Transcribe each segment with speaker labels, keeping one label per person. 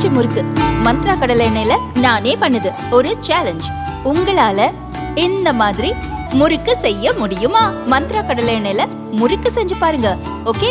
Speaker 1: தன்னாட்சி முறுக்கு. மந்த்ரா கடலை எண்ணெயில நானே பண்ணுது. ஒரு சேலஞ்ச் உங்களால இந்த மாதிரி முறுக்கு செய்ய முடியுமா? மந்த்ரா கடலை எண்ணெயில முறுக்கு செஞ்சு பாருங்க. ஓகே?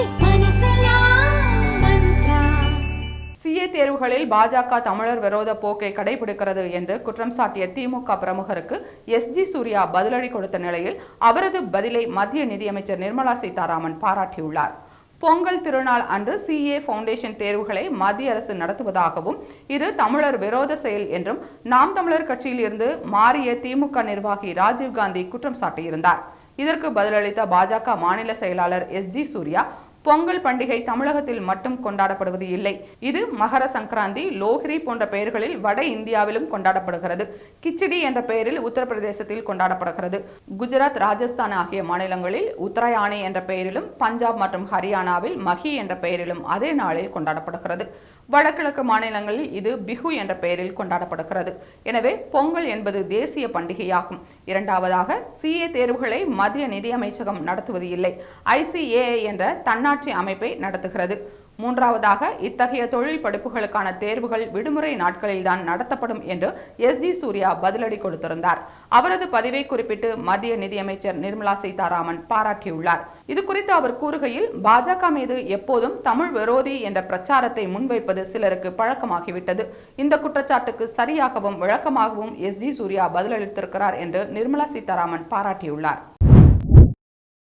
Speaker 2: சிஏ தேர்வுகளில் பாஜக தமிழர் விரோத போக்கை கடைபிடிக்கிறது என்று குற்றம் சாட்டிய திமுக பிரமுகருக்கு எஸ் ஜி சூர்யா பதிலடி கொடுத்த நிலையில் அவரது பதிலை மத்திய நிதியமைச்சர் நிர்மலா சீதாராமன் பாராட்டியுள்ளார். பொங்கல் திருநாள் அன்று சிஏ ஃபவுண்டேஷன் தேர்வுகளை மத்திய அரசு நடத்துவதாகவும் இது தமிழர் விரோத செயல் என்றும் நாம் தமிழர் கட்சியில் இருந்து மாறிய திமுக நிர்வாகி ராஜீவ்காந்தி குற்றம் சாட்டியிருந்தார். இதற்கு பதிலளித்த பாஜக மாநில செயலாளர் எஸ் ஜி சூர்யா பொங்கல் பண்டிகை தமிழகத்தில் மட்டும் கொண்டாடப்படுவது இல்லை. இது மகர சங்கராந்தி லோஹ்ரி போன்ற பெயர்களில் வட இந்தியாவிலும் கொண்டாடப்படுகிறது. கிச்சடி என்ற பெயரில் உத்தரப்பிரதேசத்தில் கொண்டாடப்படுகிறது. குஜராத் ராஜஸ்தான் ஆகிய மாநிலங்களில் உத்தராயணி என்ற பெயரிலும் பஞ்சாப் மற்றும் ஹரியானாவில் மஹி என்ற பெயரிலும் அதே நாளில் கொண்டாடப்படுகிறது. வடகிழக்கு மாநிலங்களில் இது பிஹு என்ற பெயரில் கொண்டாடப்படுகிறது. எனவே பொங்கல் என்பது தேசிய பண்டிகையாகும். இரண்டாவதாக சிஏ தேர்வுகளை மத்திய நிதியமைச்சகம் நடத்துவது இல்லை. ஐசிஏ என்ற தன்னார் தன்னாட்சி அமைப்பை நடத்துகிறது. மூன்றாவதாக இத்தகைய தொழில் படிப்புகளுக்கான தேர்வுகள் விடுமுறை நாட்களில்தான் நடத்தப்படும் என்று எஸ் ஜி சூர்யா பதிலடி கொடுத்திருந்தார். அவரது பதிவை குறிப்பிட்டு மத்திய நிதியமைச்சர் நிர்மலா சீதாராமன் பாராட்டியுள்ளார். இது குறித்து அவர் கூறுகையில் பாஜக மீது எப்போதும் தமிழ் விரோதி என்ற பிரச்சாரத்தை முன்வைப்பது சிலருக்கு பழக்கமாகிவிட்டது. இந்த குற்றச்சாட்டுக்கு சரியாகவும் விளக்கமாகவும் எஸ் ஜி சூர்யா பதிலளித்திருக்கிறார் என்று நிர்மலா சீதாராமன் பாராட்டியுள்ளார்.